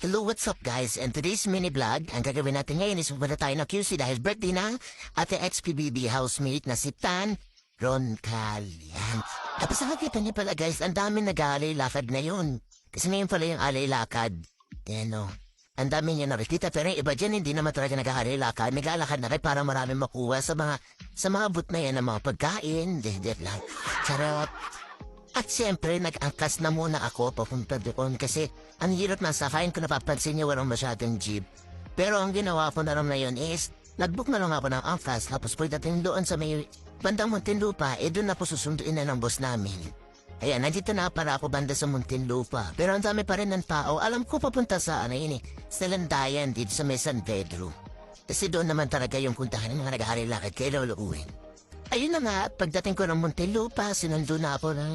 Hello, what's up guys? And today's mini vlog, ang gagawin natin ngayon is pupunta tayo ng QC dahil birthday ng ate XPBB housemate na si Tan Roncalian. Tapos nakakita niya pala guys, ang dami nag-aalay lakad na yun. Kasi ngayon pala yung alay lakad. Yan o. Ang dami niya nakikita pero yung iba dyan hindi naman talaga nag-aalay lakad. Nag-aalakad na rin para marami makuha sa mga sa mga boot na yan ng mga pagkain. Hindi lang. Charot. At siyempre, nag-angkas na muna ako papunta doon kasi ang hirap na sakayin ko napapansin niya walang masyadong jeep. Pero ang ginawa ko na lang na yun is, nag-book na lang ako ng angkas tapos pagdating doon sa may bandang Muntinlupa, eh doon na po susunduin na ng boss namin. Ayan, nandito na para ako banda sa Muntinlupa. Pero ang dami pa rin ng tao. Alam ko papunta sa ano yun eh, sa Landayan dito sa may San Pedro. Kasi doon naman talaga yung puntahan ng mga nag-aaral lakad kay Lolo Uwin. Ayun na nga, pagdating ko ng Muntinlupa, sinundo na ako ng,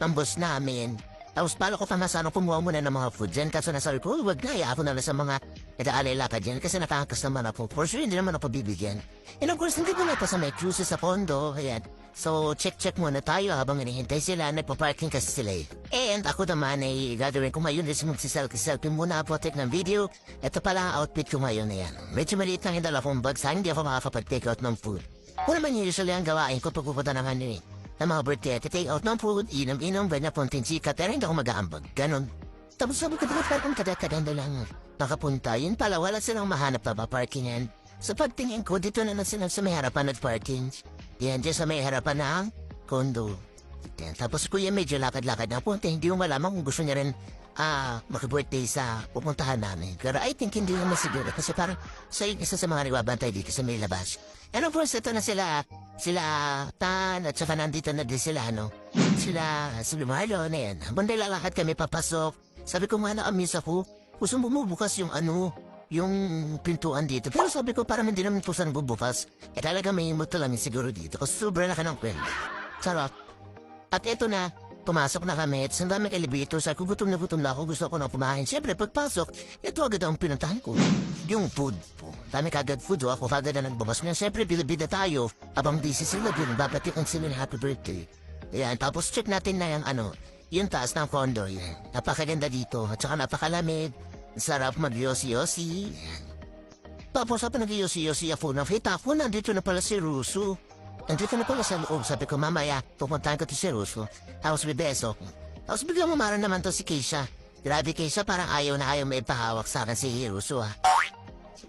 ng boss namin. Tapos pala ko pa masano kumuha muna ng mga food dyan. Kaso nasabi ko, wag na, iya ako na lang sa mga nag-aalay lakad dyan kasi nakakakas naman ako. For sure, hindi naman ako bibigyan. And of course, hindi ko na pa sa may cruises sa pondo. Ayan. So, check-check muna tayo habang hinihintay sila. Nagpa-parking kasi sila eh. And ako naman ay gagawin ko ngayon is magsiselfie-selfie muna ako take ng video. Ito pala ang outfit ko ngayon na yan. Medyo maliit lang yung dala kong bag sa hindi ako makakapag-take out ng food. Kung naman usually ang gawain ko pag pupunta ng ano eh. Ng mga birthday, take out ng food, inom-inom, ganyan, punting chika, pero hindi ako mag-aambag. Ganon. Tapos sabi ko, dapat parang kada-kada na lang nakapunta. Yun pala, wala silang mahanap na ba parkingan. Sa pagtingin ko, dito na lang sila sa may harapan at parking. Yan, dyan sa may harapan ng condo. Yan, tapos kuya medyo lakad-lakad na punta. Hindi mo malaman kung gusto niya rin ah, makibirthday sa pupuntahan namin. Pero I think hindi naman siguro. Kasi parang sa isa sa mga nagbabantay dito sa may labas. And of course, ito na sila. Sila Tan at saka nandito na din sila, ano. Sila, si Marlo na yan. Habang nilalakad kami papasok. Sabi ko nga na-amaze ako. Gusto bumubukas yung ano, yung pintuan dito. Pero sabi ko parang hindi naman po saan bubukas. Eh talaga may moto lang siguro dito. Kasi sobrang laki ng kwento. Sarap. At eto na, pumasok na kami at sa daming elevator. Ko, gutom na gutom na ako. Gusto ko na kumain. Siyempre, pagpasok, ito agad ang pinuntahan ko. Yung food. Dami kagad food. O ako kagad na nagbabas na. Siyempre, bida tayo. Abang busy sila dun. Babatikan sila ng happy birthday. Ayan, tapos check natin na yung ano, yung taas ng condo. Yan. Napakaganda dito. At saka napakalamig. Sarap mag-yosi-yosi. Tapos sa pinag-yosi-yosi ako, nakita ko nandito na pala si Russo. Nandito na pala sa loob. Sabi ko, mamaya, pupuntahan ko to si Russo. Tapos bibeso. Tapos biglang umara naman to si Keisha. Grabe Keisha, parang ayaw na ayaw may pahawak sa akin si Russo ah.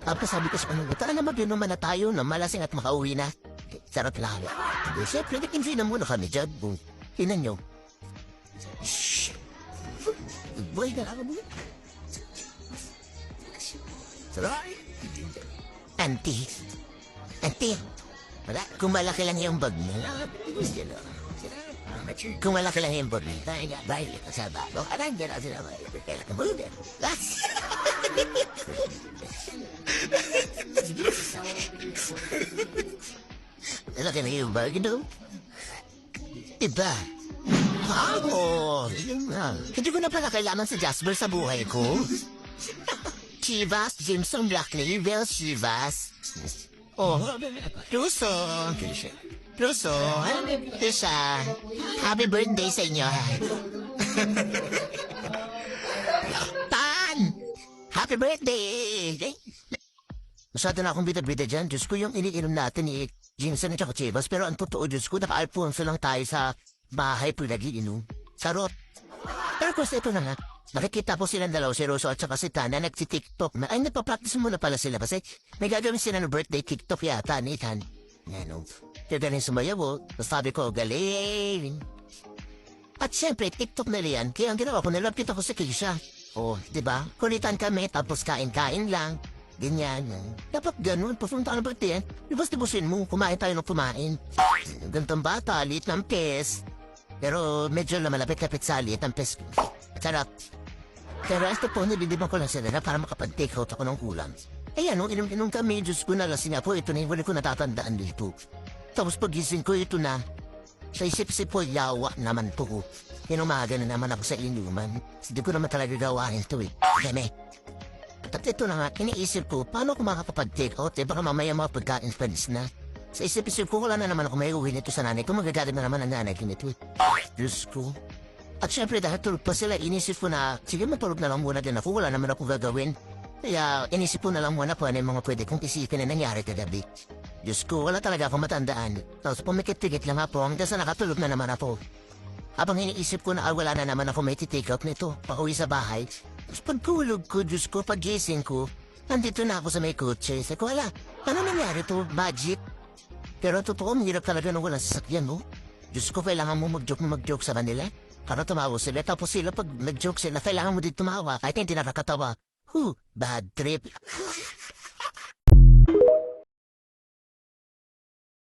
Tapos sabi ko sa kanila, tara na mag-inuman na tayo na malasing at makauwi na. Sarap lang. Eh, siyempre, nag-enjoy na muna kami dyan. Tinan nyo. Shhh. Boy, na ako mo. Sarap. Auntie. Auntie. Wala, kung malaki lang yung bag mo. Kung malaki lang yung bag mo. Tayo nga, bahay ka sa babo. Arang dyan ako sila. Kaya ka muna. Laki na yung bag, no? Diba? Ako! Yun nga. Hindi ko na pala kailangan si Jasper sa buhay ko. Chivas, Jameson Blackley, Will Chivas. Oh, Russo. Russo, Tisha, happy birthday sa inyo. Happy birthday! Masyado na akong bida-bida dyan. Diyos ko, yung iniinom natin ni Jameson at saka Chivas. Pero ang totoo, Diyos ko, naka-Alfonso lang tayo sa bahay po nag-iinom. Sarot. Pero course, ito na nga. Nakikita po silang dalaw si Rosso at saka si Tana nagsi-TikTok na ay nagpa-practice muna pala sila kasi may gagawin sila ng birthday TikTok yata ni Tan. Ano, kaya galing sumayaw oh. Tapos sabi ko, galing. At syempre, TikTok na yan. Kaya ang ginawa ko, nilapit ako sa Keisha. Oh, di ba? Kulitan kami, tapos kain-kain lang. Ganyan. Dapat ganun, papunta ka ng birthday. Ibas tibusin mo, kumain tayo ng kumain. Gantong bata, liit ng pes. Pero medyo na malapit-lapit sa liit ng pes. Sarap. Pero ito po, nililiban ko lang sila na para makapag-take out ako ng kulang. Eh ano, inom-inom kami, Diyos ko nalasing ako, ito na yung wala ko natatandaan dito. Tapos pagising ko, ito na. Sa isip-isip ko, yawa naman po ko. Inumaga na naman ako sa inuman. Hindi ko naman talaga gawain to eh. Dami. At ito na nga, iniisip ko, paano ako makakapag-take out? Eh, baka mamaya mga pagkain friends na. Sa isip-isip ko, wala na naman ako may uwi nito sa nanay ko. Magagalit na naman ang nanay ko nito eh. Diyos ko. At syempre dahil tulog pa sila, inisip ko na, sige matulog na lang muna din ako, wala naman ako gagawin. Kaya inisip ko na lang muna po ano yung mga pwede kong isipin na nangyari kagabi. Diyos ko, wala talaga akong matandaan. Tapos pumikit-tikit lang ako hanggang sa nakatulog na naman ako. Habang iniisip ko na ah, wala na naman ako may titake out nito, pauwi sa bahay. Tapos pagtulog ko, Diyos ko, pagising ko, nandito na ako sa may kotse. Sabi ko, wala, paano nangyari to? Magic? Pero totoo, hirap talaga nung walang sasakyan, no? Diyos ko, kailangan mo mag-joke na mag-joke sa kanila. Para tumawa sila, tapos sila pag nag-joke sila, kailangan mo din tumawa kahit hindi nakakatawa. Huh, bad trip.